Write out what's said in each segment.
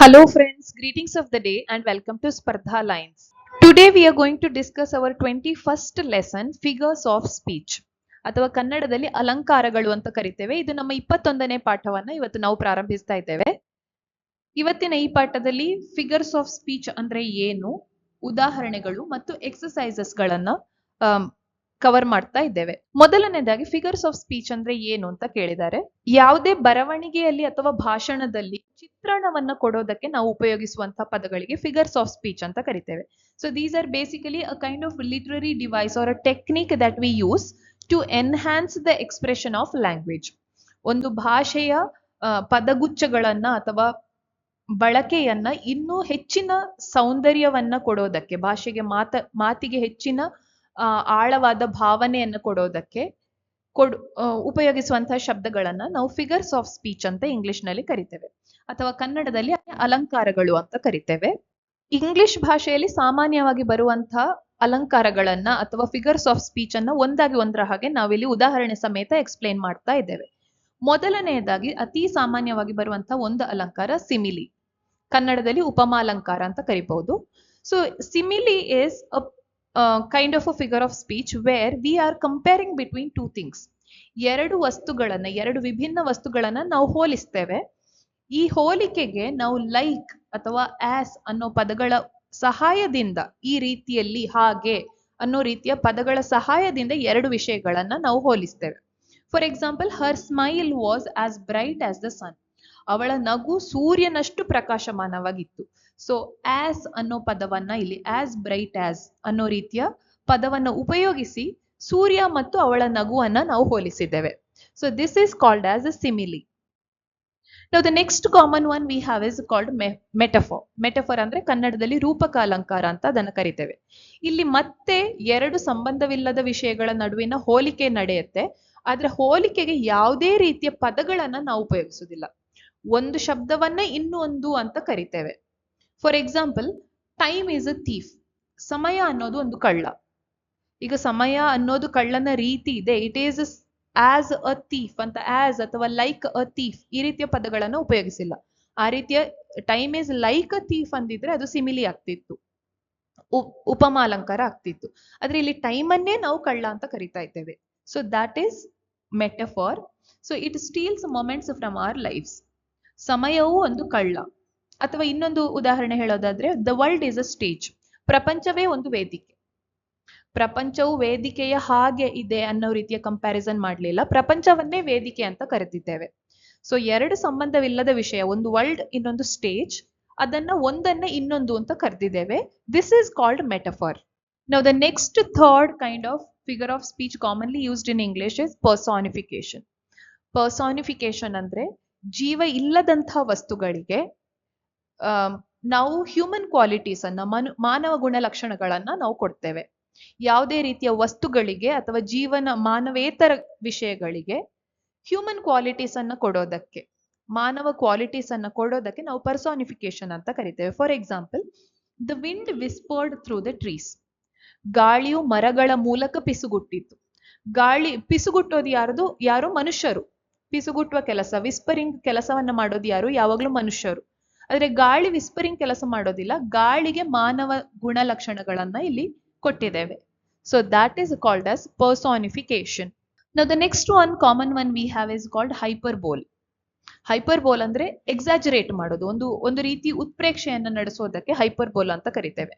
Hello friends, greetings of the day and welcome to Spardha Lines. Today we are going to discuss our 21st lesson figures of speech ಅಥವಾ ಕನ್ನಡದಲ್ಲಿ ಅಲಂಕಾರಗಳು ಅಂತ ಕರಿತೇವೆ ಇದು ನಮ್ಮ ಇಪ್ಪತ್ತೊಂದನೇ ಪಾಠವನ್ನ ಇವತ್ತು ನಾವು ಪ್ರಾರಂಭಿಸ್ತಾ ಇದ್ದೇವೆ ಇವತ್ತಿನ ಈ ಪಾಠದಲ್ಲಿ ಫಿಗರ್ಸ್ ಆಫ್ ಸ್ಪೀಚ್ ಅಂದ್ರೆ ಏನು ಉದಾಹರಣೆಗಳು ಮತ್ತು ಎಕ್ಸಸೈಸಸ್ ಗಳನ್ನ ಕವರ್ ಮಾಡ್ತಾ ಇದ್ದೇವೆ. ಮೊದಲನೇದಾಗಿ ಫಿಗರ್ಸ್ ಆಫ್ ಸ್ಪೀಚ್ ಅಂದ್ರೆ ಏನು ಅಂತ ಕೇಳಿದ್ದಾರೆ. ಯಾವುದೇ ಬರವಣಿಗೆಯಲ್ಲಿ ಅಥವಾ ಭಾಷಣದಲ್ಲಿ ಚಿತ್ರಣವನ್ನ ಕೊಡೋದಕ್ಕೆ ನಾವು ಉಪಯೋಗಿಸುವಂತಹ ಪದಗಳಿಗೆ ಫಿಗರ್ಸ್ ಆಫ್ ಸ್ಪೀಚ್ ಅಂತ ಕರಿತೇವೆ. So these are basically a kind of literary device or a technique that we use to enhance the expression of language ಒಂದು ಭಾಷೆಯ ಪದಗುಚ್ಛಗಳನ್ನ ಅಥವಾ ಬಳಕೆಯನ್ನ ಇನ್ನೂ ಹೆಚ್ಚಿನ ಸೌಂದರ್ಯವನ್ನ ಕೊಡೋದಕ್ಕೆ, ಭಾಷೆಗೆ ಮಾತ, ಮಾತಿಗೆ ಹೆಚ್ಚಿನ ಆಳವಾದ ಭಾವನೆಯನ್ನು ಕೊಡೋದಕ್ಕೆ ಕೊಡ್ ಉಪಯೋಗಿಸುವಂತಹ ಶಬ್ದಗಳನ್ನ ನಾವು ಫಿಗರ್ಸ್ ಆಫ್ ಸ್ಪೀಚ್ ಅಂತ ಇಂಗ್ಲಿಷ್ನಲ್ಲಿ ಕರಿತೇವೆ. ಅಥವಾ ಕನ್ನಡದಲ್ಲಿ ಅಲಂಕಾರಗಳು ಅಂತ ಕರಿತೇವೆ. ಇಂಗ್ಲಿಷ್ ಭಾಷೆಯಲ್ಲಿ ಸಾಮಾನ್ಯವಾಗಿ ಬರುವಂತಹ ಅಲಂಕಾರಗಳನ್ನ ಅಥವಾ ಫಿಗರ್ಸ್ ಆಫ್ ಸ್ಪೀಚ್ ಅನ್ನ ಒಂದಾಗಿ ಒಂದರ ಹಾಗೆ ನಾವಿಲ್ಲಿ ಉದಾಹರಣೆ ಸಮೇತ ಎಕ್ಸ್ಪ್ಲೇನ್ ಮಾಡ್ತಾ ಇದ್ದೇವೆ. ಮೊದಲನೆಯದಾಗಿ ಅತಿ ಸಾಮಾನ್ಯವಾಗಿ ಬರುವಂತಹ ಒಂದು ಅಲಂಕಾರ ಸಿಮಿಲಿ ಕನ್ನಡದಲ್ಲಿ ಉಪಮಾಲಂಕಾರ ಅಂತ ಕರಿಬಹುದು. So simile is a kind of a figure of speech where we are comparing between two things ಎರಡು ವಸ್ತುಗಳನ್ನ, ಎರಡು ವಿಭಿನ್ನ ವಸ್ತುಗಳನ್ನ ನಾವು ಹೋಲಿಸ್ತೇವೆ. ಈ ಹೋಲಿಕೆಗೆ ನಾವು ಲೈಕ್ ಅಥವಾ ಆಸ್ ಅನ್ನೋ ಪದಗಳ ಸಹಾಯದಿಂದ ಈ ರೀತಿಯಲ್ಲಿ ಹಾಗೆ ಅನ್ನೋ ರೀತಿಯ ಪದಗಳ ಸಹಾಯದಿಂದ ಎರಡು ವಿಷಯಗಳನ್ನ ನಾವು ಹೋಲಿಸ್ತೇವೆ. For example her smile was as bright as the sun ಅವಳ ನಗು ಸೂರ್ಯನಷ್ಟು ಪ್ರಕಾಶಮಾನವಾಗಿತ್ತು. ಸೊ ಆಸ್ ಅನ್ನೋ ಪದವನ್ನ ಇಲ್ಲಿ ಆಸ್ ಬ್ರೈಟ್ ಆಸ್ ಅನ್ನೋ ರೀತಿಯ ಪದವನ್ನ ಉಪಯೋಗಿಸಿ ಸೂರ್ಯ ಮತ್ತು ಅವಳ ನಗುವನ್ನ ನಾವು ಹೋಲಿಸಿದ್ದೇವೆ. So this is called as a simile ನಾವು the next common one we have is called metaphor metaphor ಅಂದ್ರೆ ಕನ್ನಡದಲ್ಲಿ ರೂಪಕ ಅಲಂಕಾರ ಅಂತ ಅದನ್ನ ಕರಿತೇವೆ. ಇಲ್ಲಿ ಮತ್ತೆ ಎರಡು ಸಂಬಂಧವಿಲ್ಲದ ವಿಷಯಗಳ ನಡುವಿನ ಹೋಲಿಕೆ ನಡೆಯುತ್ತೆ. ಆದ್ರೆ ಹೋಲಿಕೆಗೆ ಯಾವುದೇ ರೀತಿಯ ಪದಗಳನ್ನ ನಾವು ಉಪಯೋಗಿಸುವುದಿಲ್ಲ ಒಂದು ಶಬ್ದವನ್ನೇ ಇನ್ನೊಂದು ಅಂತ ಕರಿತೇವೆ. For example time is a thief ಸಮಯ ಅನ್ನೋದು ಒಂದು ಕಳ್ಳ. ಈಗ ಸಮಯ ಅನ್ನೋದು ಕಳ್ಳನ ರೀತಿ ಇದೆ. It is as a thief ಅಂತ ಆಸ್ ಅಥವಾ ಲೈಕ್ ಅ ಥೀಫ್ ಈ ರೀತಿಯ ಪದಗಳನ್ನು ಉಪಯೋಗಿಸಿಲ್ಲ. ಆ ರೀತಿಯ time is like a thief ಅಂದಿದ್ರೆ ಅದು ಸಿಮಿಲಿ ಆಗ್ತಿತ್ತು. ಉಪ್- ಉಪಮಾಲಂಕಾರ ಆಗ್ತಿತ್ತು. ಆದ್ರೆ ಇಲ್ಲಿ ಟೈಮ್ ಅನ್ನೇ ನಾವು ಕಳ್ಳ ಅಂತ ಕರಿತಾ ಇದ್ದೇವೆ. So that is metaphor so it steals moments from our lifes ಸಮಯವು ಒಂದು ಕಳ್ಳ. ಅಥವಾ ಇನ್ನೊಂದು ಉದಾಹರಣೆ ಹೇಳೋದಾದ್ರೆ the world is a stage ಪ್ರಪಂಚವೇ ಒಂದು ವೇದಿಕೆ. ಪ್ರಪಂಚವು ವೇದಿಕೆಯ ಹಾಗೆ ಇದೆ ಅನ್ನೋ ರೀತಿಯ ಕಂಪ್ಯಾರಿಸನ್ ಮಾಡಲಿಲ್ಲ. ಪ್ರಪಂಚವನ್ನೇ ವೇದಿಕೆ ಅಂತ ಕರೆದಿದ್ದೇವೆ. ಸೊ ಎರಡು ಸಂಬಂಧವಿಲ್ಲದ ವಿಷಯ, ಒಂದು ವರ್ಲ್ಡ್ ಇನ್ನೊಂದು ಸ್ಟೇಜ್ ಅದನ್ನ ಒಂದನ್ನ ಇನ್ನೊಂದು ಅಂತ ಕರೆದಿದ್ದೇವೆ. ದಿಸ್ ಈಸ್ ಕಾಲ್ಡ್ ಮೆಟಫಾರ್ ನಾವು the next third kind of figure of speech commonly used in English is personification personification ಅಂದ್ರೆ ಜೀವ ಇಲ್ಲದಂತಹ ವಸ್ತುಗಳಿಗೆ ನಾವು ಹ್ಯೂಮನ್ ಕ್ವಾಲಿಟೀಸ್ ಅನ್ನ, ಮನು, ಮಾನವ ಗುಣಲಕ್ಷಣಗಳನ್ನ ನಾವು ಕೊಡ್ತೇವೆ. ಯಾವುದೇ ರೀತಿಯ ವಸ್ತುಗಳಿಗೆ ಅಥವಾ ಜೀವನ ಮಾನವೇತರ ವಿಷಯಗಳಿಗೆ ಹ್ಯೂಮನ್ ಕ್ವಾಲಿಟೀಸ್ ಅನ್ನ ಕೊಡೋದಕ್ಕೆ, ಮಾನವ ಕ್ವಾಲಿಟೀಸ್ ಅನ್ನ ಕೊಡೋದಕ್ಕೆ ನಾವು ಪರ್ಸೋನಿಫಿಕೇಶನ್ ಅಂತ ಕರಿತೇವೆ. For example the wind whispered through the trees ಗಾಳಿಯು ಮರಗಳ ಮೂಲಕ ಪಿಸುಗುಟ್ಟಿತ್ತು. ಗಾಳಿ, ಪಿಸುಗುಟ್ಟೋದು ಯಾರದು? ಯಾರು ಮನುಷ್ಯರು. ಪಿಸುಗುಟ್ಟುವ ಕೆಲಸ ವಿಸ್ಪರಿಂಗ್ ಕೆಲಸವನ್ನ ಮಾಡೋದು ಯಾರು? ಯಾವಾಗ್ಲೂ ಮನುಷ್ಯರು. ಆದ್ರೆ ಗಾಳಿ ವಿಸ್ಪರಿಂಗ್ ಕೆಲಸ ಮಾಡೋದಿಲ್ಲ. ಗಾಳಿಗೆ ಮಾನವ ಗುಣಲಕ್ಷಣಗಳನ್ನ ಇಲ್ಲಿ ಕೊಟ್ಟಿದ್ದೇವೆ. So that is called as personification ನಾವು the next one common one we have is called hyperbole hyperbole ಅಂದ್ರೆ ಎಕ್ಸಾಜರೇಟ್ ಮಾಡೋದು. ಒಂದು ಒಂದು ರೀತಿ ಉತ್ಪ್ರೇಕ್ಷೆಯನ್ನ ನಡೆಸೋದಕ್ಕೆ ಹೈಪರ್ಬೋಲ್ ಅಂತ ಕರಿತೇವೆ.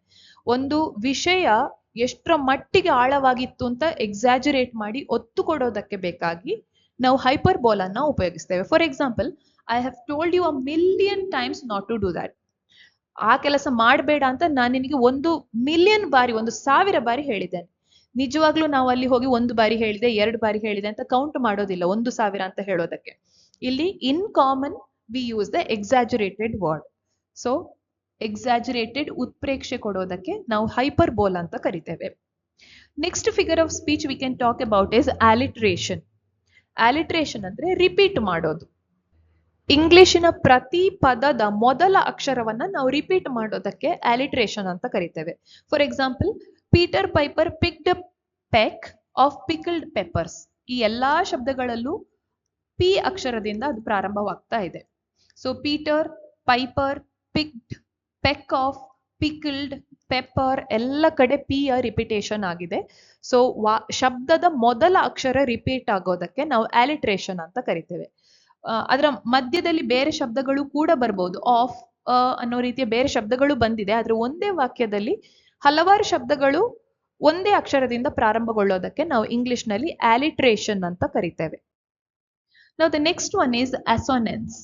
ಒಂದು ವಿಷಯ ಎಷ್ಟರ ಮಟ್ಟಿಗೆ ಆಳವಾಗಿತ್ತು ಅಂತ ಎಕ್ಸಾಜರೇಟ್ ಮಾಡಿ, ಒತ್ತು ಕೊಡೋದಕ್ಕೆ ಬೇಕಾಗಿ ನಾವು ಹೈಪರ್ಬೋಲ್ ಅನ್ನ ಉಪಯೋಗಿಸ್ತೇವೆ. For example I have told you a million times not to do that ಆ ಕೆಲಸ ಮಾಡಬೇಡ ಅಂತ ನಾನು ನಿನಗೆ ಒಂದು ಮಿಲಿಯನ್ ಬಾರಿ, ಒಂದು ಸಾವಿರ ಬಾರಿ ಹೇಳಿದ್ದೇನೆ. ನಿಜವಾಗ್ಲೂ ನಾವು ಅಲ್ಲಿ ಹೋಗಿ ಒಂದು ಬಾರಿ ಹೇಳಿದೆ, ಎರಡು ಬಾರಿ ಹೇಳಿದೆ ಅಂತ ಕೌಂಟ್ ಮಾಡೋದಿಲ್ಲ, ಒಂದು ಸಾವಿರ ಅಂತ ಹೇಳೋದಕ್ಕೆ. ಇಲ್ಲಿ in common we use the exaggerated word so exaggerated ಉತ್ಪ್ರೇಕ್ಷೆ ಕೊಡೋದಕ್ಕೆ ನಾವು ಹೈಪರ್ ಬೋಲ್ ಅಂತ ಕರಿತೇವೆ. Next figure of speech we can talk about is alliteration alliteration ಅಂದ್ರೆ ರಿಪೀಟ್ ಮಾಡೋದು. ಇಂಗ್ಲಿಶಿನ ಪ್ರತಿ ಪದದ ಮೊದಲ ಅಕ್ಷರವನ್ನ ನಾವು ರಿಪೀಟ್ ಮಾಡೋದಕ್ಕೆ ಆಲಿಟ್ರೇಷನ್ ಅಂತ ಕರಿತೇವೆ. For example Peter Piper picked peck of pickled peppers ಈ ಎಲ್ಲಾ ಶಬ್ದಗಳಲ್ಲೂ ಪಿ ಅಕ್ಷರದಿಂದ ಅದು ಪ್ರಾರಂಭವಾಗ್ತಾ ಇದೆ. So Peter Piper picked peck of pickled pepper ಎಲ್ಲ ಕಡೆ ಪಿ ಯ ರಿಪಿಟೇಷನ್ ಆಗಿದೆ. ಸೊ ವಾ, ಶಬ್ದದ ಮೊದಲ ಅಕ್ಷರ ರಿಪೀಟ್ ಆಗೋದಕ್ಕೆ ನಾವು ಆಲಿಟ್ರೇಷನ್ ಅಂತ ಕರಿತೇವೆ. ಅದರ ಮಧ್ಯದಲ್ಲಿ ಬೇರೆ ಶಬ್ದಗಳು ಕೂಡ ಬರ್ಬೋದು. ಆಫ್ ಅನ್ನೋ ರೀತಿಯ ಬೇರೆ ಶಬ್ದಗಳು ಬಂದಿದೆ. ಆದ್ರೆ ಒಂದೇ ವಾಕ್ಯದಲ್ಲಿ ಹಲವಾರು ಶಬ್ದಗಳು ಒಂದೇ ಅಕ್ಷರದಿಂದ ಪ್ರಾರಂಭಗೊಳ್ಳೋದಕ್ಕೆ ನಾವು ಇಂಗ್ಲಿಷ್ನಲ್ಲಿ ಆಲಿಟ್ರೇಷನ್ ಅಂತ ಕರಿತೇವೆ. ನಾವು the next one is assonance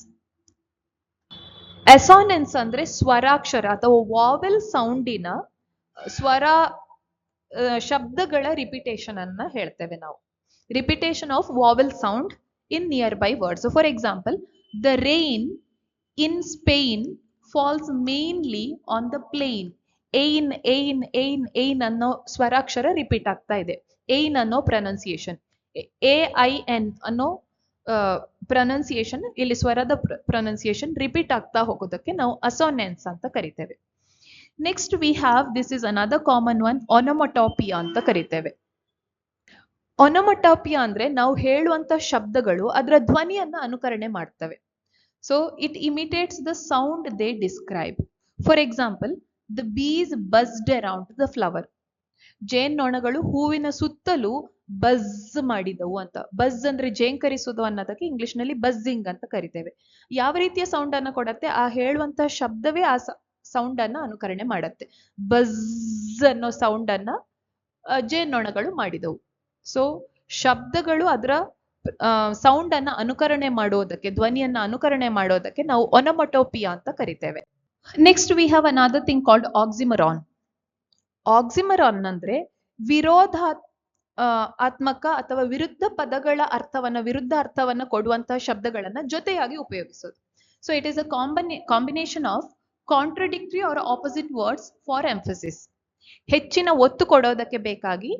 assonance ಅಂದ್ರೆ ಸ್ವರಾಕ್ಷರ ಅಥವಾ ವಾವೆಲ್ ಸೌಂಡಿನ ಸ್ವರ ಶಬ್ದಗಳ ರಿಪಿಟೇಷನ್ ಅನ್ನ ಹೇಳ್ತೇವೆ ನಾವು. Repetition of vowel sound in nearby words for example the rain in Spain falls mainly on the plain ಏನ್ ಏನ್ ಏನ್ ಏನ್ ಅನ್ನೋ ಸ್ವರಾಕ್ಷರ ರಿಪೀಟ್ ಆಗ್ತಾ ಇದೆ. ಏನ್ ಅನ್ನೋ ಪ್ರೊನೌನ್ಸಿಯೇಷನ್ ಎ ಐ ಎನ್ ಅನ್ನೋ ಪ್ರೊನೌನ್ಸಿಯೇಷನ್ ಇಲ್ಲಿ ಸ್ವರದ ಪ್ರೊನೌನ್ಸಿಯೇಷನ್ ರಿಪೀಟ್ ಆಗ್ತಾ ಹೋಗೋದಕ್ಕೆ ನಾವು ಅಸೋನೆನ್ಸ್ ಅಂತ ಕರಿತೇವೆ. Next we have this is another common one onomatopoeia ಅಂತ ಕರಿತೇವೆ. ಒನೊಮೊಟಾಪಿಯಾ ಅಂದ್ರೆ ನಾವು ಹೇಳುವಂತ ಶಬ್ದಗಳು ಅದರ ಧ್ವನಿಯನ್ನ ಅನುಕರಣೆ ಮಾಡ್ತವೆ. So it imitates the sound they describe for example the bees buzzed around the flower ಜೇನ್ನೊಣಗಳು ಹೂವಿನ ಸುತ್ತಲೂ ಬಜ್ ಮಾಡಿದವು ಅಂತ. ಬಜ್ ಅಂದ್ರೆ ಜೇಂಕರಿಸುವುದು ಅನ್ನೋದಕ್ಕೆ ಇಂಗ್ಲಿಷ್ನಲ್ಲಿ ಬಜ್ಜಿಂಗ್ ಅಂತ ಕರಿತೇವೆ. ಯಾವ ರೀತಿಯ ಸೌಂಡ್ ಅನ್ನ ಕೊಡತ್ತೆ? ಆ ಹೇಳುವಂತಹ ಶಬ್ದವೇ ಆ ಸೌಂಡ್ ಅನ್ನ ಅನುಕರಣೆ ಮಾಡತ್ತೆ. ಬಜ್ ಅನ್ನೋ ಸೌಂಡ್ ಅನ್ನ ಜೇನ್ನೊಣಗಳು ಮಾಡಿದವು. ಸೊ ಶಬ್ದಗಳು ಅದರ ಸೌಂಡ್ ಅನ್ನ ಅನುಕರಣೆ ಮಾಡೋದಕ್ಕೆ, ಧ್ವನಿಯನ್ನ ಅನುಕರಣೆ ಮಾಡೋದಕ್ಕೆ ನಾವು ಒನಮಟೋಪಿಯಾ ಅಂತ ಕರಿತೇವೆ. Next we have other thing called oxymoron oxymoron ಅಂದ್ರೆ ವಿರೋಧ ಆತ್ಮಕ ಅಥವಾ ವಿರುದ್ಧ ಪದಗಳ ಅರ್ಥವನ್ನ, ವಿರುದ್ಧ ಅರ್ಥವನ್ನ ಕೊಡುವಂತಹ ಶಬ್ದಗಳನ್ನ ಜೊತೆಯಾಗಿ ಉಪಯೋಗಿಸೋದು. So it is a combi combination of contradictory or opposite words for emphasis ಹೆಚ್ಚಿನ ಒತ್ತು ಕೊಡೋದಕ್ಕೆ ಬೇಕಾಗಿ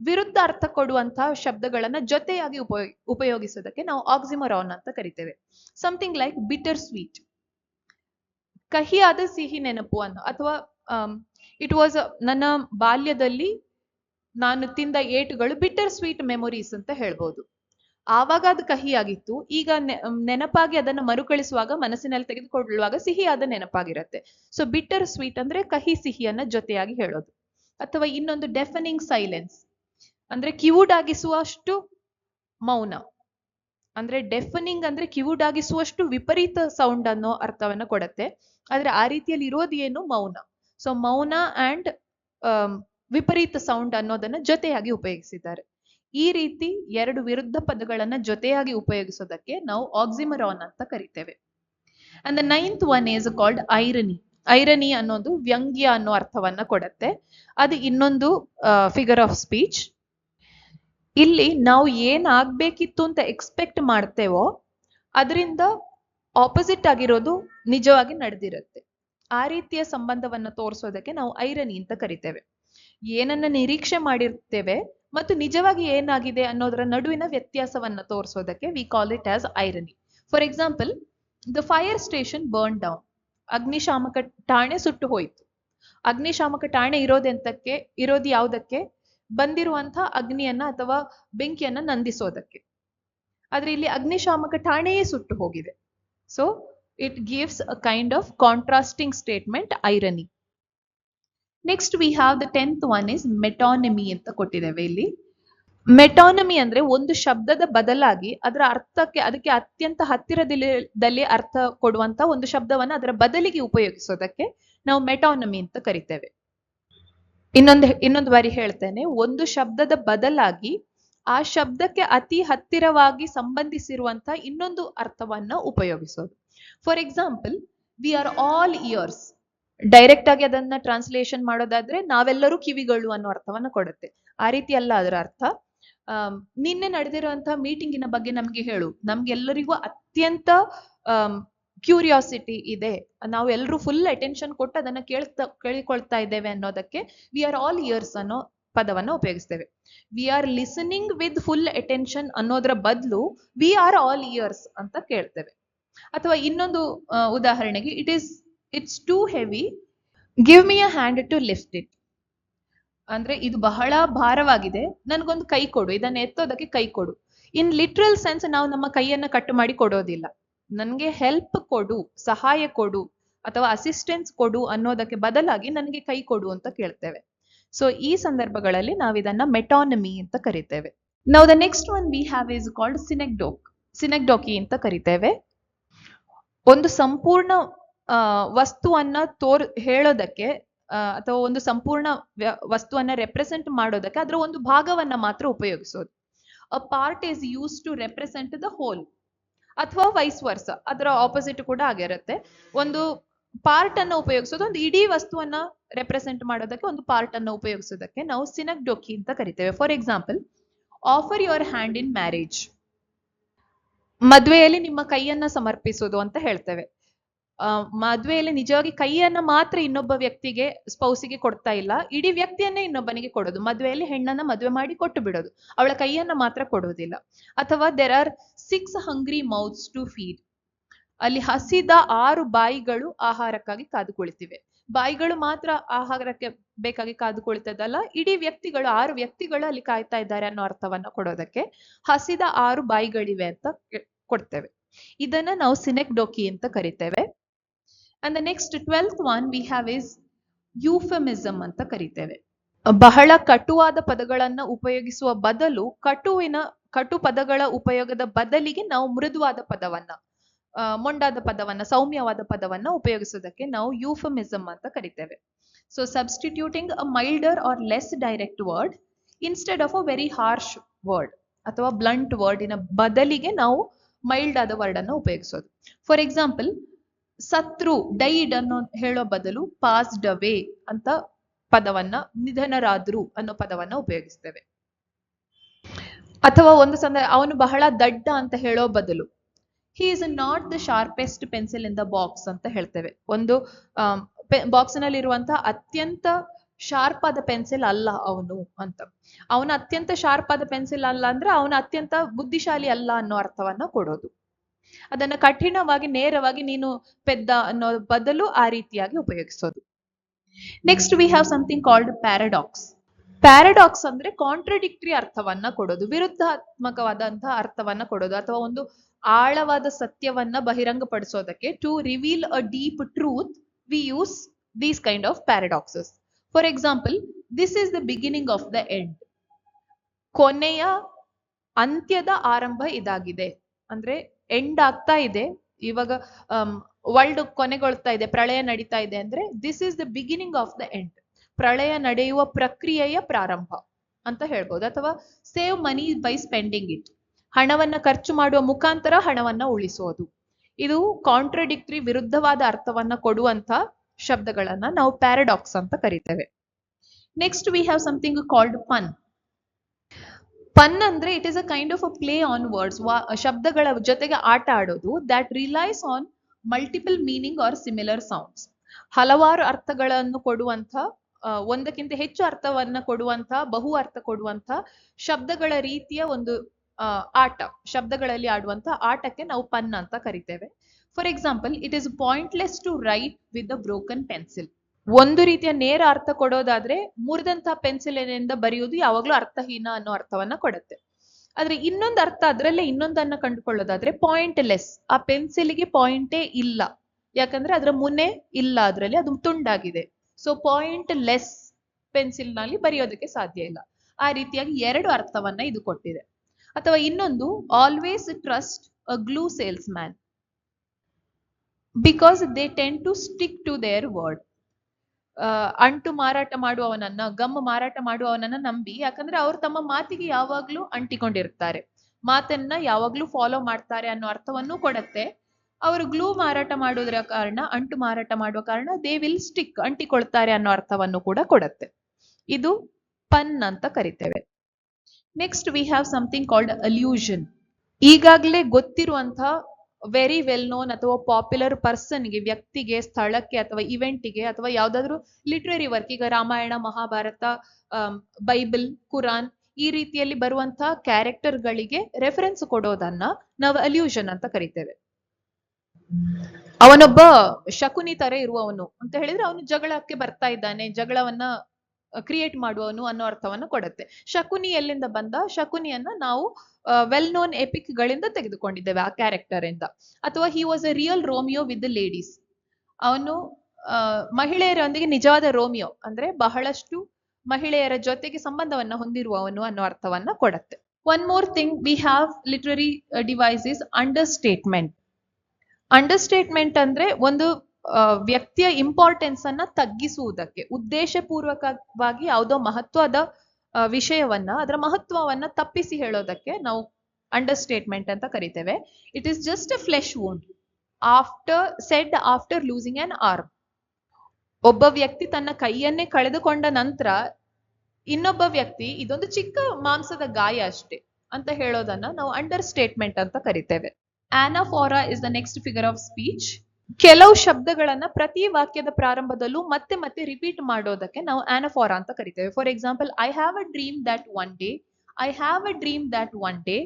ವಿರುದ್ಧ ಅರ್ಥ ಕೊಡುವಂತಹ ಶಬ್ದಗಳನ್ನ ಜೊತೆಯಾಗಿ ಉಪಯೋಗ ಉಪಯೋಗಿಸೋದಕ್ಕೆ ನಾವು ಆಕ್ಸಿಮರಾನ್ ಅಂತ ಕರಿತೇವೆ. ಸಮಥಿಂಗ್ ಲೈಕ್ ಬಿಟರ್ ಸ್ವೀಟ್ ಕಹಿಯಾದ ಸಿಹಿ ನೆನಪು ಅನ್ನೋ, ಅಥವಾ ಇಟ್ ವಾಸ್ ನನ್ನ ಬಾಲ್ಯದಲ್ಲಿ ನಾನು ತಿಂದ ಏಟುಗಳು ಬಿಟರ್ ಸ್ವೀಟ್ ಮೆಮೊರೀಸ್ ಅಂತ ಹೇಳ್ಬೋದು. ಆವಾಗ ಅದು ಕಹಿಯಾಗಿತ್ತು. ಈಗ ನೆನಪಾಗಿ ಅದನ್ನು ಮರುಕಳಿಸುವಾಗ, ಮನಸ್ಸಿನಲ್ಲಿ ತೆಗೆದುಕೊಳ್ಳುವಾಗ ಸಿಹಿಯಾದ ನೆನಪಾಗಿರುತ್ತೆ. ಸೊ ಬಿಟರ್ ಸ್ವೀಟ್ ಅಂದ್ರೆ ಕಹಿ ಸಿಹಿಯನ್ನ ಜೊತೆಯಾಗಿ ಹೇಳೋದು. ಅಥವಾ ಇನ್ನೊಂದು ಡೆಫನಿಂಗ್ ಸೈಲೆನ್ಸ್ ಅಂದ್ರೆ ಕಿವುಡಾಗಿಸುವಷ್ಟು ಮೌನ. ಅಂದ್ರೆ ಡೆಫನಿಂಗ್ ಅಂದ್ರೆ ಕಿವುಡಾಗಿಸುವಷ್ಟು ವಿಪರೀತ ಸೌಂಡ್ ಅನ್ನೋ ಅರ್ಥವನ್ನ ಕೊಡತ್ತೆ. ಆದ್ರೆ ಆ ರೀತಿಯಲ್ಲಿ ಇರೋದು ಏನು? ಮೌನ. ಸೊ ಮೌನ ಅಂಡ್ ವಿಪರೀತ ಸೌಂಡ್ ಅನ್ನೋದನ್ನ ಜೊತೆಯಾಗಿ ಉಪಯೋಗಿಸಿದ್ದಾರೆ. ಈ ರೀತಿ ಎರಡು ವಿರುದ್ಧ ಪದಗಳನ್ನ ಜೊತೆಯಾಗಿ ಉಪಯೋಗಿಸೋದಕ್ಕೆ ನಾವು ಆಕ್ಸಿಮರಾನ್ ಅಂತ ಕರಿತೇವೆ. And the ninth one is called irony irony ಅನ್ನೋದು ವ್ಯಂಗ್ಯ ಅನ್ನೋ ಅರ್ಥವನ್ನ ಕೊಡತ್ತೆ. ಅದು ಇನ್ನೊಂದು ಫಿಗರ್ ಆಫ್ ಸ್ಪೀಚ್ ಇಲ್ಲಿ ನಾವು ಏನ್ ಆಗ್ಬೇಕಿತ್ತು ಅಂತ ಎಕ್ಸ್ಪೆಕ್ಟ್ ಮಾಡ್ತೇವೋ, ಅದರಿಂದ ಆಪೋಸಿಟ್ ಆಗಿರೋದು ನಿಜವಾಗಿ ನಡೆದಿರುತ್ತೆ. ಆ ರೀತಿಯ ಸಂಬಂಧವನ್ನ ತೋರಿಸೋದಕ್ಕೆ ನಾವು ಐರನಿ ಅಂತ ಕರಿತೇವೆ. ಏನನ್ನ ನಿರೀಕ್ಷೆ ಮಾಡಿರ್ತೇವೆ ಮತ್ತು ನಿಜವಾಗಿ ಏನಾಗಿದೆ ಅನ್ನೋದರ ನಡುವಿನ ವ್ಯತ್ಯಾಸವನ್ನ ತೋರಿಸೋದಕ್ಕೆ we call it as irony for example the fire station burn down ಅಗ್ನಿಶಾಮಕ ಠಾಣೆ ಸುಟ್ಟು ಹೋಯಿತು. ಅಗ್ನಿಶಾಮಕ ಠಾಣೆ ಇರೋದೆಂತಕ್ಕೆ, ಇರೋದು ಯಾವುದಕ್ಕೆ? ಬಂದಿರುವಂತಹ ಅಗ್ನಿಯನ್ನ ಅಥವಾ ಬೆಂಕಿಯನ್ನ ನಂದಿಸೋದಕ್ಕೆ. ಆದ್ರೆ ಇಲ್ಲಿ ಅಗ್ನಿಶಾಮಕ ಠಾಣೆಯೇ ಸುಟ್ಟು ಹೋಗಿದೆ. So it gives a kind of contrasting statement irony next we have the tenth one is metonymy ಅಂತ ಕೊಟ್ಟಿದ್ದೇವೆ ಇಲ್ಲಿ. ಮೆಟಾನಮಿ ಅಂದ್ರೆ ಒಂದು ಶಬ್ದದ ಬದಲಾಗಿ ಅದರ ಅರ್ಥಕ್ಕೆ, ಅದಕ್ಕೆ ಅತ್ಯಂತ ಹತ್ತಿರದಲ್ಲಿ ಅರ್ಥ ಕೊಡುವಂತ ಒಂದು ಶಬ್ದವನ್ನ ಅದರ ಬದಲಿಗೆ ಉಪಯೋಗಿಸೋದಕ್ಕೆ ನಾವು ಮೆಟಾನಮಿ ಅಂತ ಕರಿತೇವೆ. ಇನ್ನೊಂದು ಇನ್ನೊಂದು ಬಾರಿ ಹೇಳ್ತೇನೆ, ಒಂದು ಶಬ್ದದ ಬದಲಾಗಿ ಆ ಶಬ್ದಕ್ಕೆ ಅತಿ ಹತ್ತಿರವಾಗಿ ಸಂಬಂಧಿಸಿರುವಂತ ಇನ್ನೊಂದು ಅರ್ಥವನ್ನ ಉಪಯೋಗಿಸೋದು. For example we are all ears direct ಆಗಿ ಅದನ್ನ ಟ್ರಾನ್ಸ್ಲೇಷನ್ ಮಾಡೋದಾದ್ರೆ ನಾವೆಲ್ಲರೂ ಕಿವಿಗಳು ಅನ್ನೋ ಅರ್ಥವನ್ನ ಕೊಡುತ್ತೆ. ಆ ರೀತಿ ಅಲ್ಲ ಅದರ ಅರ್ಥ. ನಿನ್ನೆ ನಡೆದಿರುವಂತಹ ಮೀಟಿಂಗಿನ ಬಗ್ಗೆ ನಮ್ಗೆ ಹೇಳು. ನಮ್ಗೆಲ್ಲರಿಗೂ ಅತ್ಯಂತ ಕ್ಯೂರಿಯಾಸಿಟಿ ಇದೆ. ನಾವು ಎಲ್ಲರೂ ಫುಲ್ ಅಟೆನ್ಷನ್ ಕೊಟ್ಟು ಅದನ್ನ ಕೇಳ್ತಾ, ಕೇಳಿಕೊಳ್ತಾ ಇದ್ದೇವೆ ಅನ್ನೋದಕ್ಕೆ ವಿ ಆರ್ ಆಲ್ ಇಯರ್ಸ್ ಅನ್ನೋ ಪದವನ್ನ ಉಪಯೋಗಿಸ್ತೇವೆ. We are listening with full attention ಅನ್ನೋದ್ರ ಬದಲು ವಿ ಆರ್ ಆಲ್ ಇಯರ್ಸ್ ಅಂತ ಕೇಳ್ತೇವೆ. ಅಥವಾ ಇನ್ನೊಂದು ಉದಾಹರಣೆಗೆ it is it's too heavy give me a hand to lift it ಅಂದ್ರೆ ಇದು ಬಹಳ ಭಾರವಾಗಿದೆ. ನನಗೊಂದು ಕೈ ಕೊಡು. ಇದನ್ನ ಎತ್ತೋದಕ್ಕೆ ಕೈ ಕೊಡು. ಇನ್ ಲಿಟ್ರಲ್ ಸೆನ್ಸ್ ನಾವು ನಮ್ಮ ಕೈಯನ್ನ ಕಟ್ ಮಾಡಿ ಕೊಡೋದಿಲ್ಲ. ನನ್ಗೆ ಹೆಲ್ಪ್ ಕೊಡು ಸಹಾಯ ಕೊಡು ಅಥವಾ ಅಸಿಸ್ಟೆನ್ಸ್ ಕೊಡು ಅನ್ನೋದಕ್ಕೆ ಬದಲಾಗಿ ನನಗೆ ಕೈ ಕೊಡು ಅಂತ ಕೇಳ್ತೇವೆ. ಸೊ ಈ ಸಂದರ್ಭಗಳಲ್ಲಿ ನಾವು ಇದನ್ನ ಮೆಟಾನಮಿ ಅಂತ ಕರಿತೇವೆ. ನಾವು the next one we have is called synecdoche synecdoche ಅಂತ ಕರಿತೇವೆ. ಒಂದು ಸಂಪೂರ್ಣ ವಸ್ತುವನ್ನ ತೋರ್, ಹೇಳೋದಕ್ಕೆ ಅಥವಾ ಒಂದು ಸಂಪೂರ್ಣ ವಸ್ತುವನ್ನ ರೆಪ್ರೆಸೆಂಟ್ ಮಾಡೋದಕ್ಕೆ ಅದರ ಒಂದು ಭಾಗವನ್ನ ಮಾತ್ರ ಉಪಯೋಗಿಸೋದು. A part is use to represent the whole ಅಥವಾ ವೈಸ್ ವರ್ಸ ಅದರ ಆಪೋಸಿಟ್ ಕೂಡ ಆಗಿರುತ್ತೆ ಒಂದು ಪಾರ್ಟ್ ಅನ್ನ ಉಪಯೋಗಿಸೋದು, ಒಂದು ಇಡೀ ವಸ್ತುವನ್ನ ರೆಪ್ರೆಸೆಂಟ್ ಮಾಡೋದಕ್ಕೆ ಒಂದು ಪಾರ್ಟ್ ಅನ್ನ ಉಪಯೋಗಿಸೋದಕ್ಕೆ ನಾವು ಸಿನಕ್ ಡೊಕ್ಕಿ ಅಂತ ಕರಿತೇವೆ. For example offer your hand in marriage ಮದ್ವೆಯಲ್ಲಿ ನಿಮ್ಮ ಕೈಯನ್ನ ಸಮರ್ಪಿಸೋದು ಅಂತ ಹೇಳ್ತೇವೆ. ಮದ್ವೆಯಲ್ಲಿ ನಿಜವಾಗಿ ಕೈಯನ್ನ ಮಾತ್ರ ಇನ್ನೊಬ್ಬ ವ್ಯಕ್ತಿಗೆ ಸ್ಪೌಸಿಗೆ ಕೊಡ್ತಾ ಇಲ್ಲ. ಇಡೀ ವ್ಯಕ್ತಿಯನ್ನೇ ಇನ್ನೊಬ್ಬನಿಗೆ ಕೊಡೋದು. ಮದ್ವೆಯಲ್ಲಿ ಹೆಣ್ಣನ್ನ ಮದ್ವೆ ಮಾಡಿ ಕೊಟ್ಟು ಬಿಡೋದು. ಅವಳ ಕೈಯನ್ನ ಮಾತ್ರ ಕೊಡುವುದಿಲ್ಲ ಅಥವಾ there are six hungry mouths to feed ಅಲ್ಲಿ ಹಸಿದ ಆರು ಬಾಯಿಗಳು ಆಹಾರಕ್ಕಾಗಿ ಕಾದುಕೊಳ್ತಿವೆ. ಬಾಯಿಗಳು ಮಾತ್ರ ಆಹಾರಕ್ಕೆ ಬೇಕಾಗಿ ಕಾದು ಕುಳಿತದಲ್ಲ ಇಡೀ ವ್ಯಕ್ತಿಗಳು, ಆರು ವ್ಯಕ್ತಿಗಳು ಅಲ್ಲಿ ಕಾಯ್ತಾ ಇದ್ದಾರೆ ಅನ್ನೋ ಅರ್ಥವನ್ನ ಕೊಡೋದಕ್ಕೆ ಹಸಿದ ಆರು ಬಾಯಿಗಳಿವೆ ಅಂತ ಕೊಡ್ತೇವೆ. ಇದನ್ನ ನಾವು ಸಿನೆಕ್ ಡೋಕಿ ಅಂತ ಕರಿತೇವೆ. And the next twelfth one we have is euphemism ಅಂತ ಕರಿತೇವೆ. ಬಹಳ ಕಟುವಾದ ಪದಗಳನ್ನ ಉಪಯೋಗಿಸುವ ಬದಲು ಕಟುವಿನ, ಕಟು ಪದಗಳ ಉಪಯೋಗದ ಬದಲಿಗೆ ನಾವು ಮೃದುವಾದ ಪದವನ್ನ ಮೊಂಡಾದ ಪದವನ್ನ, ಸೌಮ್ಯವಾದ ಪದವನ್ನ ಉಪಯೋಗಿಸೋದಕ್ಕೆ ನಾವು ಯೂಫಮಿಸಮ್ ಅಂತ ಕರಿತೇವೆ. So substituting a milder or less direct word instead of a very harsh word ಅಥವಾ ಬ್ಲಂಟ್ ವರ್ಡಿನ ಬದಲಿಗೆ ನಾವು ಮೈಲ್ಡ್ ಆದ ವರ್ಡ್ ಅನ್ನು ಉಪಯೋಗಿಸೋದು. ಫಾರ್ ಎಕ್ಸಾಂಪಲ್ ಸತ್ರು ಡೈಡ್ ಅನ್ನೋ ಹೇಳೋ ಬದಲು ಪಾಸ್ಡ್ ಅವೇ ಅಂತ ಪದವನ್ನ ನಿಧನರಾದ್ರು ಅನ್ನೋ ಪದವನ್ನ ಉಪಯೋಗಿಸ್ತೇವೆ. ಅಥವಾ ಒಂದು ಸಂದರ್ಭ ಅವನು ಬಹಳ ದಡ್ಡ ಅಂತ ಹೇಳೋ ಬದಲು he is not the sharpest pencil in the box ಅಂತ ಹೇಳ್ತೇವೆ. ಒಂದು ಬಾಕ್ಸ್ನಲ್ಲಿ ಇರುವಂತಹ ಅತ್ಯಂತ ಶಾರ್ಪ್ ಆದ ಪೆನ್ಸಿಲ್ ಅಲ್ಲ ಅವನು ಅಂತ. ಅವನ ಅತ್ಯಂತ ಶಾರ್ಪ್ ಆದ ಪೆನ್ಸಿಲ್ ಅಲ್ಲ ಅಂದ್ರೆ ಅವನ ಅತ್ಯಂತ ಬುದ್ಧಿಶಾಲಿ ಅಲ್ಲ ಅನ್ನೋ ಅರ್ಥವನ್ನ ಕೊಡೋದು. ಅದನ್ನ ಕಠಿಣವಾಗಿ, ನೇರವಾಗಿ ನೀನು ಪೆದ್ದ ಅನ್ನೋ ಬದಲು ಆ ರೀತಿಯಾಗಿ ಉಪಯೋಗಿಸೋದು. Next we have something called paradox paradox ಅಂದ್ರೆ ಕಾಂಟ್ರಡಿಕ್ಟರಿ ಅರ್ಥವನ್ನ ಕೊಡೋದು ವಿರುದ್ಧಾತ್ಮಕವಾದಂತಹ ಅರ್ಥವನ್ನ ಕೊಡೋದು, ಅಥವಾ ಒಂದು ಆಳವಾದ ಸತ್ಯವನ್ನ ಬಹಿರಂಗಪಡಿಸೋದಕ್ಕೆ to reveal a deep truth we use these kind of paradoxes. For example this is the beginning of the end ಕೊನೆಯ ಅಂತ್ಯದ ಆರಂಭ ಇದಾಗಿದೆ. ಅಂದ್ರೆ ಎಂಡ್ ಆಗ್ತಾ ಇದೆ. ಇವಾಗ ವರ್ಲ್ಡ್ ಕೊನೆಗೊಳ್ತಾ ಇದೆ, ಪ್ರಳಯ ನಡೀತಾ ಇದೆ ಅಂದ್ರೆ this is the beginning of the end ಪ್ರಳಯ ನಡೆಯುವ ಪ್ರಕ್ರಿಯೆಯ ಪ್ರಾರಂಭ ಅಂತ ಹೇಳ್ಬೋದು. ಅಥವಾ save money by spending it ಹಣವನ್ನ ಖರ್ಚು ಮಾಡುವ ಮುಖಾಂತರ ಹಣವನ್ನ ಉಳಿಸೋದು. ಇದು ಕಾಂಟ್ರಡಿಕ್ಟ್ರಿ ವಿರುದ್ಧವಾದ ಅರ್ಥವನ್ನ ಕೊಡುವಂತ ಶಬ್ದಗಳನ್ನ ನಾವು ಪ್ಯಾರಾಡಾಕ್ಸ್ ಅಂತ ಕರಿತೇವೆ. Next we have something called pun pun ಅಂದ್ರೆ it is a kind of a play on words ಶಬ್ದಗಳ ಜೊತೆಗೆ ಆಟ ಆಡೋದು that relies on multiple meaning or similar sounds ಹಲವಾರು ಅರ್ಥಗಳನ್ನು ಕೊಡುವಂತ ಆ, ಒಂದಕ್ಕಿಂತ ಹೆಚ್ಚು ಅರ್ಥವನ್ನ ಕೊಡುವಂತ ಬಹು ಅರ್ಥ ಕೊಡುವಂತ ಶಬ್ದಗಳ ರೀತಿಯ ಒಂದು ಆಟ, ಶಬ್ದಗಳಲ್ಲಿ ಆಡುವಂತ ಆಟಕ್ಕೆ ನಾವು ಪನ್ ಅಂತ ಕರಿತೇವೆ. For example it is pointless to write with a broken pencil ಒಂದು ರೀತಿಯ ನೇರ ಅರ್ಥ ಕೊಡೋದಾದ್ರೆ ಮುರಿದಂತಹ ಪೆನ್ಸಿಲಿನಿಂದ ಬರೆಯುವುದು ಯಾವಾಗ್ಲೂ ಅರ್ಥಹೀನ ಅನ್ನೋ ಅರ್ಥವನ್ನ ಕೊಡುತ್ತೆ. ಆದ್ರೆ ಇನ್ನೊಂದು ಅರ್ಥ ಅದರಲ್ಲೇ ಇನ್ನೊಂದನ್ನ ಕಂಡುಕೊಳ್ಳೋದಾದ್ರೆ ಪಾಯಿಂಟ್ ಲೆಸ್ ಆ ಪೆನ್ಸಿಲ್ಗೆ ಪಾಯಿಂಟೇ ಇಲ್ಲ. ಯಾಕಂದ್ರೆ ಅದರ ಮುನೆ ಇಲ್ಲ ಅದರಲ್ಲಿ, ಅದು ತುಂಡಾಗಿದೆ. ಸೊ ಪಾಯಿಂಟ್ ಲೆಸ್ ಪೆನ್ಸಿಲ್ನಲ್ಲಿ ಬರೆಯೋದಕ್ಕೆ ಸಾಧ್ಯ ಇಲ್ಲ. ಆ ರೀತಿಯಾಗಿ ಎರಡು ಅರ್ಥವನ್ನ ಇದು ಕೊಟ್ಟಿದೆ. ಅಥವಾ ಇನ್ನೊಂದು always trust a glue salesman because they tend to stick to their word ಅಂಟು ಮಾರಾಟ ಮಾಡುವವನನ್ನ, ಗಮ್ ಮಾರಾಟ ಮಾಡುವವನನ್ನ ನಂಬಿ, ಯಾಕಂದ್ರೆ ಅವ್ರು ತಮ್ಮ ಮಾತಿಗೆ ಯಾವಾಗ್ಲೂ ಅಂಟಿಕೊಂಡಿರ್ತಾರೆ. ಮಾತನ್ನ ಯಾವಾಗ್ಲೂ ಫಾಲೋ ಮಾಡ್ತಾರೆ ಅನ್ನೋ ಅರ್ಥವನ್ನು ಕೊಡತ್ತೆ. ಅವರು ಗ್ಲೂ ಮಾರಾಟ ಮಾಡೋದ್ರ ಕಾರಣ, ಅಂಟು ಮಾರಾಟ ಮಾಡುವ ಕಾರಣ ದೇ ವಿಲ್ ಸ್ಟಿಕ್ ಅಂಟಿಕೊಳ್ತಾರೆ ಅನ್ನೋ ಅರ್ಥವನ್ನು ಕೂಡ ಕೊಡತ್ತೆ. ಇದು ಪನ್ ಅಂತ ಕರಿತೇವೆ. Next we have something called allusion ಈಗಾಗಲೇ ಗೊತ್ತಿರುವಂತಹ ವೆರಿ ವೆಲ್ ನೋನ್ ಅಥವಾ ಪಾಪ್ಯುಲರ್ ಪರ್ಸನ್ಗೆ ವ್ಯಕ್ತಿಗೆ, ಸ್ಥಳಕ್ಕೆ ಅಥವಾ ಇವೆಂಟಿಗೆ ಅಥವಾ ಯಾವ್ದಾದ್ರು ಲಿಟ್ರರಿ ವರ್ಕ್ ಈಗ ರಾಮಾಯಣ, ಮಹಾಭಾರತ ಬೈಬಲ್ ಕುರಾನ್ ಈ ರೀತಿಯಲ್ಲಿ ಬರುವಂತಹ ಕ್ಯಾರೆಕ್ಟರ್ಗಳಿಗೆ ರೆಫರೆನ್ಸ್ ಕೊಡೋದನ್ನ ನಾವು ಅಲ್ಯೂಷನ್ ಅಂತ ಕರಿತೇವೆ. ಅವನೊಬ್ಬ ಶಕುನಿ ತರ ಇರುವವನು ಅಂತ ಹೇಳಿದ್ರೆ ಅವನು ಜಗಳಕ್ಕೆ ಬರ್ತಾ ಇದ್ದಾನೆ, ಜಗಳವನ್ನ ಕ್ರಿಯೇಟ್ ಮಾಡುವವನು ಅನ್ನೋ ಅರ್ಥವನ್ನು ಕೊಡುತ್ತೆ. ಶಕುನಿ ಎಲ್ಲಿಂದ ಬಂದ? ಶಕುನಿಯನ್ನ ನಾವು ವೆಲ್ ನೋನ್ ಎಪಿಕ್ ಗಳಿಂದ ತೆಗೆದುಕೊಂಡಿದ್ದೇವೆ ಆ ಕ್ಯಾರೆಕ್ಟರ್ ಇಂದ. ಅಥವಾ he was a real Romeo with ladies ಅವನು ಮಹಿಳೆಯರೊಂದಿಗೆ ನಿಜವಾದ ರೋಮಿಯೋ ಅಂದ್ರೆ ಬಹಳಷ್ಟು ಮಹಿಳೆಯರ ಜೊತೆಗೆ ಸಂಬಂಧವನ್ನ ಹೊಂದಿರುವವನು ಅನ್ನೋ ಅರ್ಥವನ್ನ ಕೊಡತ್ತೆ. One more thing we have literary device understatement understatement ಅಂದ್ರೆ ಒಂದು ವ್ಯಕ್ತಿಯ ಇಂಪಾರ್ಟೆನ್ಸ್ ಅನ್ನ ತಗ್ಗಿಸುವುದಕ್ಕೆ, ಉದ್ದೇಶಪೂರ್ವಕವಾಗಿ ಯಾವುದೋ ಮಹತ್ವದ ವಿಷಯವನ್ನ, ಅದರ ಮಹತ್ವವನ್ನ ತಪ್ಪಿಸಿ ಹೇಳೋದಕ್ಕೆ ನಾವು ಅಂಡರ್ ಸ್ಟೇಟ್ಮೆಂಟ್ ಅಂತ ಕರಿತೇವೆ. It is just a flesh wound after said after losing an arm ಒಬ್ಬ ವ್ಯಕ್ತಿ ತನ್ನ ಕೈಯನ್ನೇ ಕಳೆದುಕೊಂಡ ನಂತರ ಇನ್ನೊಬ್ಬ ವ್ಯಕ್ತಿ ಇದೊಂದು ಚಿಕ್ಕ ಮಾಂಸದ ಗಾಯ ಅಷ್ಟೇ ಅಂತ ಹೇಳೋದನ್ನ ನಾವು ಅಂಡರ್ ಸ್ಟೇಟ್ಮೆಂಟ್ ಅಂತ ಕರಿತೇವೆ. Anaphora is the next figure of speech ಕೆಲವು ಶಬ್ದಗಳನ್ನ ಪ್ರತಿ ವಾಕ್ಯದ ಪ್ರಾರಂಭದಲ್ಲೂ ಮತ್ತೆ ಮತ್ತೆ ರಿಪೀಟ್ ಮಾಡೋದಕ್ಕೆ ನಾವು ಆನಫಾರ ಅಂತ ಕರಿತೇವೆ. For example I have a dream that one day I have a dream that one day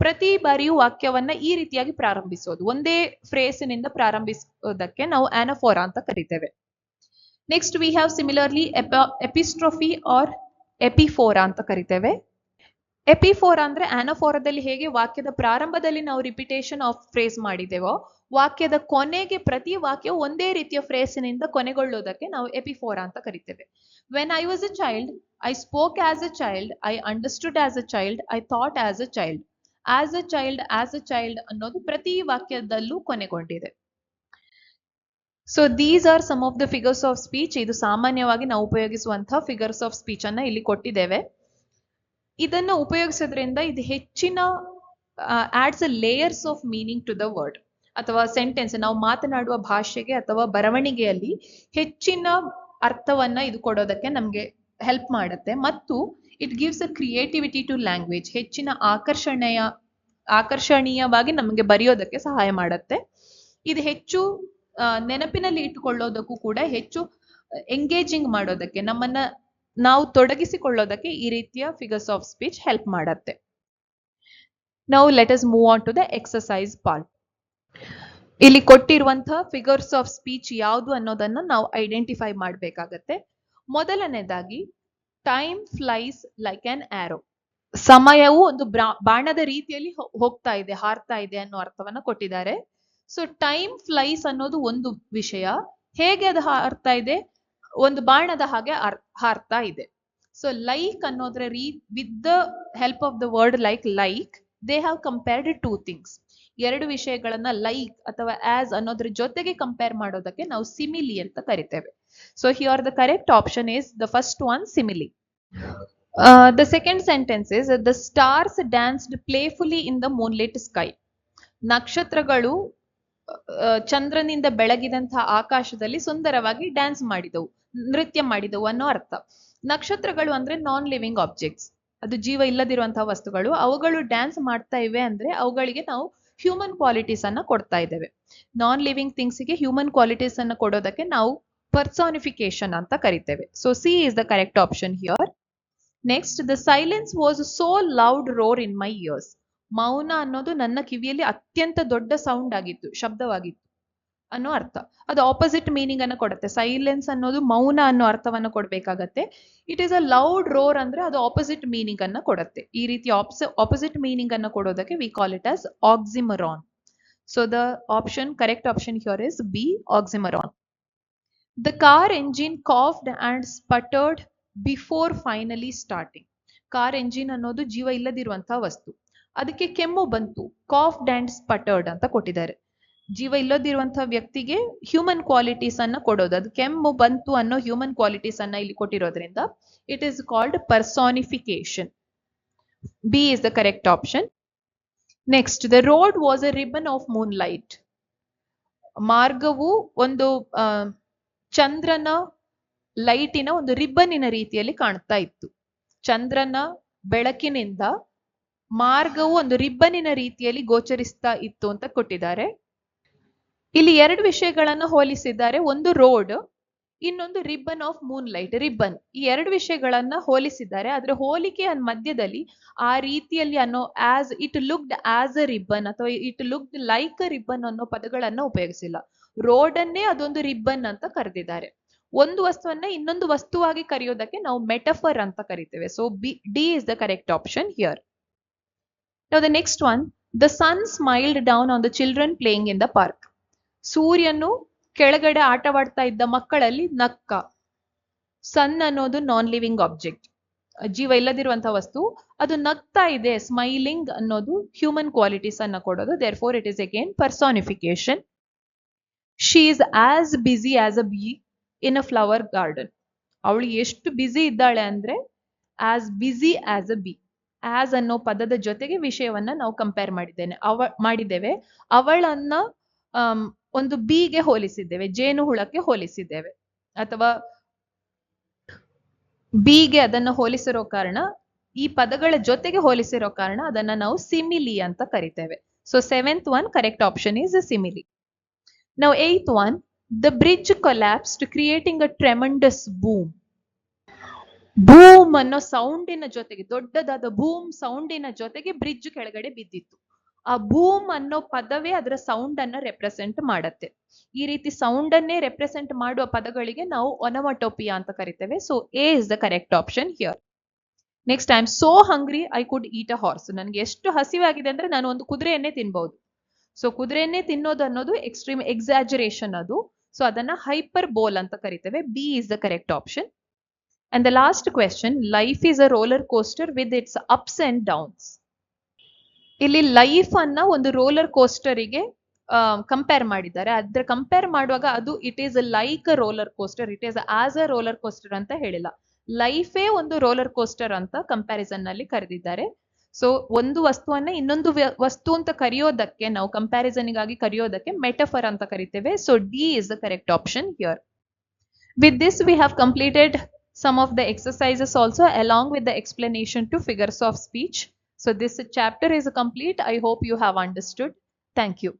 ಪ್ರತಿ ಬಾರಿಯೂ ವಾಕ್ಯವನ್ನ ಈ ರೀತಿಯಾಗಿ ಪ್ರಾರಂಭಿಸೋದು. ಒಂದೇ ಫ್ರೇಸಿನಿಂದ ಪ್ರಾರಂಭಿಸೋದಕ್ಕೆ ನಾವು ಆನಫೋರಾ ಅಂತ ಕರಿತೇವೆ. Next we have similarly epistrophe or epiphora ಅಂತ ಕರಿತೇವೆ. ಎಪಿಫೋರಾ ಅಂದ್ರೆ ಆನಫೋರದಲ್ಲಿ ಹೇಗೆ ವಾಕ್ಯದ ಪ್ರಾರಂಭದಲ್ಲಿ ನಾವು ರಿಪಿಟೇಷನ್ ಆಫ್ ಫ್ರೇಸ್ ಮಾಡಿದ್ದೇವೋ ವಾಕ್ಯದ ಕೊನೆಗೆ ಪ್ರತಿ ವಾಕ್ಯ ಒಂದೇ ರೀತಿಯ ಫ್ರೇಸಿನಿಂದ ಕೊನೆಗೊಳ್ಳುವುದಕ್ಕೆ ನಾವು ಎಪಿಫೋರ್ ಅಂತ ಕರಿತೇವೆ. When I was a child I spoke as a child I understood as a child I thought as a child as a child as a child ಅನ್ನೋದು ಪ್ರತಿ ವಾಕ್ಯದಲ್ಲೂ ಕೊನೆಗೊಂಡಿದೆ. So these are some of the figures of speech ಇದು ಸಾಮಾನ್ಯವಾಗಿ ನಾವು ಉಪಯೋಗಿಸುವಂತಹ figures of speech ಅನ್ನ ಇಲ್ಲಿ ಕೊಟ್ಟಿದ್ದೇವೆ. ಇದನ್ನ ಉಪಯೋಗಿಸೋದ್ರಿಂದ ಇದು ಹೆಚ್ಚಿನ adds a layers of meaning to the word ಅಥವಾ ಸೆಂಟೆನ್ಸ್ ನಾವು ಮಾತನಾಡುವ ಭಾಷೆಗೆ ಅಥವಾ ಬರವಣಿಗೆಯಲ್ಲಿ ಹೆಚ್ಚಿನ ಅರ್ಥವನ್ನ ಇದು ಕೊಡೋದಕ್ಕೆ ನಮ್ಗೆ ಹೆಲ್ಪ್ ಮಾಡುತ್ತೆ. ಮತ್ತು it gives a creativity to language ಹೆಚ್ಚಿನ ಆಕರ್ಷಣೆಯ, ಆಕರ್ಷಣೀಯವಾಗಿ ನಮಗೆ ಬರೆಯೋದಕ್ಕೆ ಸಹಾಯ ಮಾಡುತ್ತೆ. ಇದು ಹೆಚ್ಚು ನೆನಪಿನಲ್ಲಿ ಇಟ್ಟುಕೊಳ್ಳೋದಕ್ಕೂ ಕೂಡ ಹೆಚ್ಚು ಎಂಗೇಜಿಂಗ್ ಮಾಡೋದಕ್ಕೆ, ನಮ್ಮನ್ನ ನಾವು ತೊಡಗಿಸಿಕೊಳ್ಳೋದಕ್ಕೆ ಈ ರೀತಿಯ ಫಿಗರ್ಸ್ ಆಫ್ ಸ್ಪೀಚ್ ಹೆಲ್ಪ್ ಮಾಡತ್ತೆ. ನಾವು let us move on to the exercise part ಇಲ್ಲಿ ಕೊಟ್ಟಿರುವಂತಹ ಫಿಗರ್ಸ್ ಆಫ್ ಸ್ಪೀಚ್ ಯಾವುದು ಅನ್ನೋದನ್ನ ನಾವು ಐಡೆಂಟಿಫೈ ಮಾಡಬೇಕಾಗತ್ತೆ. ಮೊದಲನೇದಾಗಿ time flies like an arrow ಸಮಯವು ಒಂದು ಬಾಣದ ರೀತಿಯಲ್ಲಿ ಹೋಗ್ತಾ ಇದೆ, ಹಾರ್ತಾ ಇದೆ ಅನ್ನೋ ಅರ್ಥವನ್ನ ಕೊಟ್ಟಿದ್ದಾರೆ. ಸೊ ಟೈಮ್ ಫ್ಲೈಸ್ ಅನ್ನೋದು ಒಂದು ವಿಷಯ. ಹೇಗೆ ಅದು ಹಾರ್ತಾ ಇದೆ? ಒಂದು ಬಾಣದ ಹಾಗೆ ಹಾರ್ತಾ ಇದೆ. ಸೊ ಲೈಕ್ ಅನ್ನೋದ್ರ ರೀ with the help of the word like like they have compared two things ಎರಡು ವಿಷಯಗಳನ್ನ ಲೈಕ್ ಅಥವಾ ಆಸ್ ಅನ್ನೋದ್ರ ಜೊತೆಗೆ ಕಂಪೇರ್ ಮಾಡೋದಕ್ಕೆ ನಾವು ಸಿಮಿಲಿ ಅಂತ ಕರಿತೇವೆ. So here the correct option is the first one simile the second sentence is the stars danced playfully in the moonlit sky ನಕ್ಷತ್ರಗಳು ಚಂದ್ರನಿಂದ ಬೆಳಗಿದಂತಹ ಆಕಾಶದಲ್ಲಿ ಸುಂದರವಾಗಿ ಡ್ಯಾನ್ಸ್ ಮಾಡಿದವು. ನೃತ್ಯ ಮಾಡಿದವು ಅನ್ನೋ ಅರ್ಥ. ನಕ್ಷತ್ರಗಳು ಅಂದ್ರೆ ನಾನ್ ಲಿವಿಂಗ್ ಆಬ್ಜೆಕ್ಟ್ಸ್ ಅದು ಜೀವ ಇಲ್ಲದಿರುವಂತಹ ವಸ್ತುಗಳು. ಅವುಗಳು ಡ್ಯಾನ್ಸ್ ಮಾಡ್ತಾ ಇವೆ ಅಂದ್ರೆ ಅವುಗಳಿಗೆ ನಾವು ಹ್ಯೂಮನ್ ಕ್ವಾಲಿಟೀಸ್ ಅನ್ನ ಕೊಡ್ತಾ ಇದ್ದೇವೆ. ನಾನ್ ಲಿವಿಂಗ್ ಥಿಂಗ್ಸ್ಗೆ ಹ್ಯೂಮನ್ ಕ್ವಾಲಿಟೀಸ್ ಅನ್ನ ಕೊಡೋದಕ್ಕೆ ನಾವು ಪರ್ಸಾನಿಫಿಕೇಶನ್ ಅಂತ ಕರಿತೇವೆ. So C is the correct option here next the silence was so loud roar in my ears ಮೌನ ಅನ್ನೋದು ನನ್ನ ಕಿವಿಯಲ್ಲಿ ಅತ್ಯಂತ ದೊಡ್ಡ ಸೌಂಡ್ ಆಗಿತ್ತು, ಶಬ್ದವಾಗಿತ್ತು. ಅನ್ನೋ ಅರ್ಥ. ಅದು ಆಪೋಸಿಟ್ ಮೀನಿಂಗ್ ಅನ್ನ ಕೊಡುತ್ತೆ. ಸೈಲೆನ್ಸ್ ಅನ್ನೋದು ಮೌನ ಅನ್ನೋ ಅರ್ಥವನ್ನು ಕೊಡಬೇಕಾಗತ್ತೆ. It is a loud roar ಅಂದ್ರೆ ಅದು ಆಪೋಸಿಟ್ ಮೀನಿಂಗ್ ಅನ್ನ ಕೊಡುತ್ತೆ. ಈ ರೀತಿ ಆಪೋಸಿಟ್ ಮೀನಿಂಗ್ ಅನ್ನ ಕೊಡೋದಕ್ಕೆ we call it as oxymoron so the option correct option here is B oxymoron the car engine coughed and sputtered before finally starting car engine ಅನ್ನೋದು ಜೀವ ಇಲ್ಲದಿರುವಂತಹ ವಸ್ತು. ಅದಕ್ಕೆ ಕೆಮ್ಮು ಬಂತು. ಕಾಫ್ಡ್ ಅಂಡ್ ಸ್ಪಟರ್ಡ್ ಅಂತ ಕೊಟ್ಟಿದ್ದಾರೆ. ಜೀವ ಇಲ್ಲದಿರುವಂತಹ ವ್ಯಕ್ತಿಗೆ ಹ್ಯೂಮನ್ ಕ್ವಾಲಿಟೀಸ್ ಅನ್ನ ಕೊಡೋದು. ಅದು ಕೆಮ್ಮು, ಬಂತು ಅನ್ನೋ ಹ್ಯೂಮನ್ ಕ್ವಾಲಿಟೀಸ್ ಅನ್ನ ಇಲ್ಲಿ ಕೊಟ್ಟಿರೋದ್ರಿಂದ it is called personification B is the correct option next the road was a ribbon of moonlight ಮಾರ್ಗವು ಒಂದು ಚಂದ್ರನ ಲೈಟಿನ ಒಂದು ರಿಬ್ಬನ್ನಿನ ರೀತಿಯಲ್ಲಿ ಕಾಣ್ತಾ ಇತ್ತು. ಚಂದ್ರನ ಬೆಳಕಿನಿಂದ ಮಾರ್ಗವು ಒಂದು ರಿಬ್ಬನ್ನಿನ ರೀತಿಯಲ್ಲಿ ಗೋಚರಿಸ್ತಾ ಇತ್ತು ಅಂತ ಕೊಟ್ಟಿದ್ದಾರೆ. ಇಲ್ಲಿ ಎರಡು ವಿಷಯಗಳನ್ನು ಹೋಲಿಸಿದ್ದಾರೆ ಒಂದು ರೋಡ್, ಇನ್ನೊಂದು ribbon of moonlight ribbon. ಈ ಎರಡು ವಿಷಯಗಳನ್ನ ಹೋಲಿಸಿದ್ದಾರೆ ಅದರ ಹೋಲಿಕೆಯ ಮಧ್ಯದಲ್ಲಿ ಆ ರೀತಿಯಲ್ಲಿ ಅನ್ನೋ as it looked as a ribbon ಅಥವಾ it looked like a ribbon ಅನ್ನೋ ಪದಗಳನ್ನ ಉಪಯೋಗಿಸಿಲ್ಲ. ರೋಡ್ ಅನ್ನೇ ಅದೊಂದು ರಿಬ್ಬನ್ ಅಂತ ಕರೆದಿದ್ದಾರೆ. ಒಂದು ವಸ್ತುವನ್ನ ಇನ್ನೊಂದು ವಸ್ತುವಾಗಿ ಕರೆಯೋದಕ್ಕೆ ನಾವು ಮೆಟಫರ್ ಅಂತ ಕರಿತೇವೆ. So B D is the correct option here Now one the sun smiled down on the children playing in the park. ಸೂರ್ಯನು ಕೆಳಗಡೆ ಆಟವಾಡ್ತಾ ಇದ್ದ ಮಕ್ಕಳಲ್ಲಿ ನಕ್ಕ. ಸನ್ ಅನ್ನೋದು ನಾನ್ ಲಿವಿಂಗ್ ಆಬ್ಜೆಕ್ಟ್ ಜೀವ ಇಲ್ಲದಿರುವಂತಹ ವಸ್ತು. ಅದು ನಗ್ತಾ ಇದೆ ಸ್ಮೈಲಿಂಗ್ ಅನ್ನೋದು ಹ್ಯೂಮನ್ ಕ್ವಾಲಿಟೀಸ್ ಅನ್ನ ಕೊಡೋದು. Therefore it is again personification she is as busy as a bee in a flower garden ಅವಳು ಎಷ್ಟು ಬ್ಯುಸಿ ಇದ್ದಾಳೆ ಅಂದ್ರೆ as busy as a bee as ಅನ್ನೋ ಪದದ ಜೊತೆಗೆ ವಿಷಯವನ್ನ ನಾವು ಕಂಪೇರ್ ಮಾಡಿದ್ದೇನೆ. ಅವ ಮಾಡಿದ್ದೇವೆ. ಅವಳನ್ನ ಆಮ್, ಒಂದು ಬೀಗೆ ಹೋಲಿಸಿದ್ದೇವೆ, ಜೇನು ಹುಳಕ್ಕೆ ಹೋಲಿಸಿದ್ದೇವೆ. ಅಥವಾ ಬೀಗೆ ಅದನ್ನ ಹೋಲಿಸಿರೋ ಕಾರಣ, ಈ ಪದಗಳ ಜೊತೆಗೆ ಹೋಲಿಸಿರೋ ಕಾರಣ ಅದನ್ನ ನಾವು ಸಿಮಿಲಿ ಅಂತ ಕರಿತೇವೆ. So seventh one correct option is simile. ನಾವು eighth one the bridge collapsed creating a tremendous boom boom ಅನ್ನೋ ಸೌಂಡಿನ ಜೊತೆಗೆ, ದೊಡ್ಡದಾದ ಬೂಮ್ ಸೌಂಡಿನ ಜೊತೆಗೆ ಬ್ರಿಡ್ಜ್ ಕೆಳಗಡೆ ಬಿದ್ದಿತ್ತು. ಆ ಬೂಮ್ ಅನ್ನೋ ಪದವೇ ಅದರ ಸೌಂಡ್ ಅನ್ನ ರೆಪ್ರೆಸೆಂಟ್ ಮಾಡತ್ತೆ. ಈ ರೀತಿ ಸೌಂಡ್ ಅನ್ನೇ ರೆಪ್ರೆಸೆಂಟ್ ಮಾಡುವ ಪದಗಳಿಗೆ ನಾವು ಒನಮಟೋಪಿಯಾ ಅಂತ ಕರಿತೇವೆ. So A is the correct option here next I am so hungry I could eat a horse ನನಗೆ ಎಷ್ಟು ಹಸಿವಾಗಿದೆ ಅಂದ್ರೆ ನಾನು ಒಂದು ಕುದುರೆಯನ್ನೇ ತಿನ್ಬಹುದು ಸೊ ಕುದುರೆಯನ್ನೇ ತಿನ್ನೋದು ಅನ್ನೋದು ಎಕ್ಸ್ಟ್ರೀಮ್ ಎಕ್ಸಾಜರೇಷನ್ ಅದು. ಸೊ ಅದನ್ನ ಹೈಪರ್ ಬೋಲ್ ಅಂತ ಕರಿತೇವೆ. B is the correct option and the last question life is a roller coaster with its ups and downs ಇಲ್ಲಿ ಲೈಫ್ ಅನ್ನ ಒಂದು ರೋಲರ್ ಕೋಸ್ಟರಿಗೆ ಕಂಪೇರ್ ಮಾಡಿದ್ದಾರೆ. ಅದ್ರ ಕಂಪೇರ್ ಮಾಡುವಾಗ ಅದು it is like a roller coaster it is as a roller coaster ಅಂತ ಹೇಳಿಲ್ಲ. ಲೈಫೇ ಒಂದು ರೋಲರ್ ಕೋಸ್ಟರ್ ಅಂತ ಕಂಪ್ಯಾರಿಸನ್ನಲ್ಲಿ ಕರೆದಿದ್ದಾರೆ. ಸೊ ಒಂದು ವಸ್ತುವನ್ನ ಇನ್ನೊಂದು ವಸ್ತು ಅಂತ ಕರೆಯೋದಕ್ಕೆ, ನಾವು ಕಂಪ್ಯಾರಿಸನ್ಗಾಗಿ ಕರೆಯೋದಕ್ಕೆ ಮೆಟಫರ್ ಅಂತ ಕರಿತೇವೆ. So D is the correct option here with this we have completed some of the exercises also along with the explanation to figures of speech. So this chapter is complete. I hope you have understood. Thank you.